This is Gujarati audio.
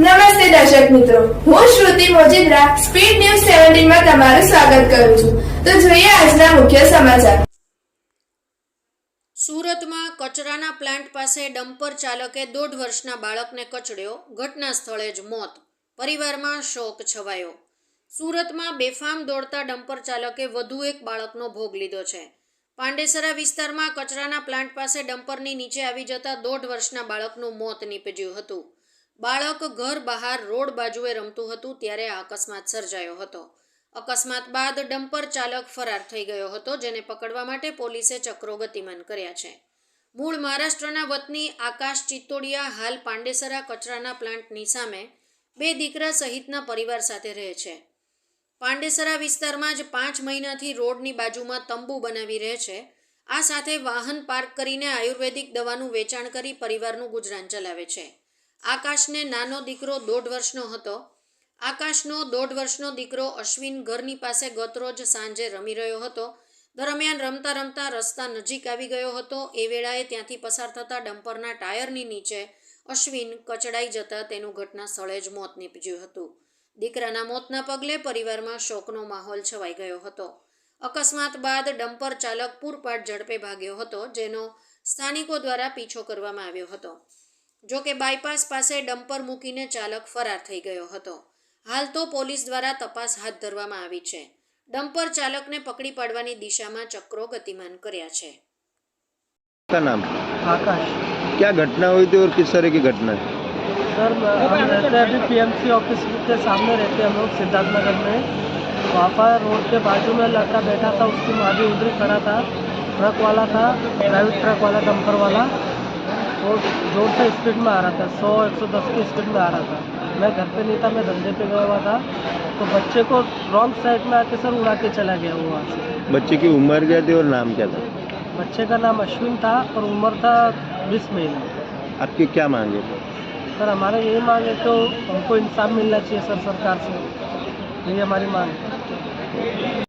નમસ્તે દર્શક મિત્રો. હું શ્રુતિ મોજીદ્રા, સ્પીડ ન્યૂઝ સેવન્ટીનમાં તમારું સ્વાગત કરું છું. તો જોઈએ આજના મુખ્ય સમાચાર. સુરતમાં કચરાના પ્લાન્ટ પાસે ડમ્પર ચાલકે દોઢ વર્ષના બાળકને કચડ્યો. ઘટના સ્થળે જ મોત. પરિવારમાં શોક છવાયો. સુરતમાં બેફામ દોડતા ડમ્પર ચાલકે વધુ એક બાળકનો ભોગ લીધો છે. પાંડેસરા વિસ્તારમાં કચરાના પ્લાન્ટ પાસે ડમ્પરની નીચે આવી જતા દોઢ વર્ષના બાળકનું મોત નીપજ્યું હતું. બાળક ઘર બહાર રોડ બાજુએ રમતું હતું ત્યારે આ અકસ્માત સર્જાયો હતો. અકસ્માત બાદ ડમ્પર ચાલક ફરાર થઈ ગયો હતો, જેને પકડવા માટે પોલીસે ચક્રો ગતિમાન કર્યા છે. મૂળ મહારાષ્ટ્રના વતની આકાશ ચિત્તોડિયા હાલ પાંડેસરા કચરાના પ્લાન્ટની સામે બે દીકરા સહિતના પરિવાર સાથે રહે છે. પાંડેસરા વિસ્તારમાં જ પાંચ મહિનાથી રોડની બાજુમાં તંબુ બનાવી રહે છે. આ સાથે વાહન પાર્ક કરીને આયુર્વેદિક દવાનું વેચાણ કરી પરિવારનું ગુજરાન ચલાવે છે. આકાશને નાનો દીકરો દોઢ વર્ષનો હતો. આકાશનો દોઢ વર્ષનો દીકરો અશ્વિન ઘરની પાસે ગતરોજ સાંજે રમી રહ્યો હતો. દરમિયાન રમતા રમતા રસ્તા નજીક આવી ગયો હતો. એ વેળાએ ત્યાંથી પસાર થતા ડમ્પરના ટાયરની નીચે અશ્વિન કચડાઈ જતા તેનું ઘટના સ્થળે જ મોત નીપજ્યું હતું. દીકરાના મોતના પગલે પરિવારમાં શોકનો માહોલ છવાઈ ગયો હતો. અકસ્માત બાદ ડમ્પર ચાલક પૂરપાટ ઝડપે ભાગ્યો હતો, જેનો સ્થાનિકો દ્વારા પીછો કરવામાં આવ્યો હતો. જો કે બાયપાસ પાસે ડમ્પર મૂકીને ચાલક ફરાર થઈ ગયો હતો હાલ તો પોલીસ દ્વારા તપાસ હાથ ધરવામાં આવી છે ડમ્પર ચાલકને પકડી પાડવાની દિશામાં ચક્રો ગતિમાન કર્યા છે का नाम आकाश क्या घटना हुई थी और किस तरह की घटना है सर हम रहते हैं अभी पीएमसी ऑफिस के सामने रहते हैं हम लोग सिद्धार्थ नगर में वहाँ पर रोड के बाजू में लड़का बैठा था उसकी माँ भी उधर ही खड़ा था ट्रक वाला था प्राइवेट ट्रक वाला डंपर वाला वो जोर से स्पीड में आ रहा था सौ एक सौ दस की स्पीड में आ रहा था मैं घर पे नहीं था मैं धंधे पे गया हुआ था तो बच्चे को रॉन्ग साइड में आके सर उड़ा के चला गया वो वहाँ से बच्चे की उम्र क्या थी और नाम क्या था बच्चे का नाम अश्विन था और उम्र था बीस महीना आपकी क्या मांगे सर हमारा यही मांग है तो हमको इंसाफ मिलना चाहिए सर सरकार से यही हमारी मांग है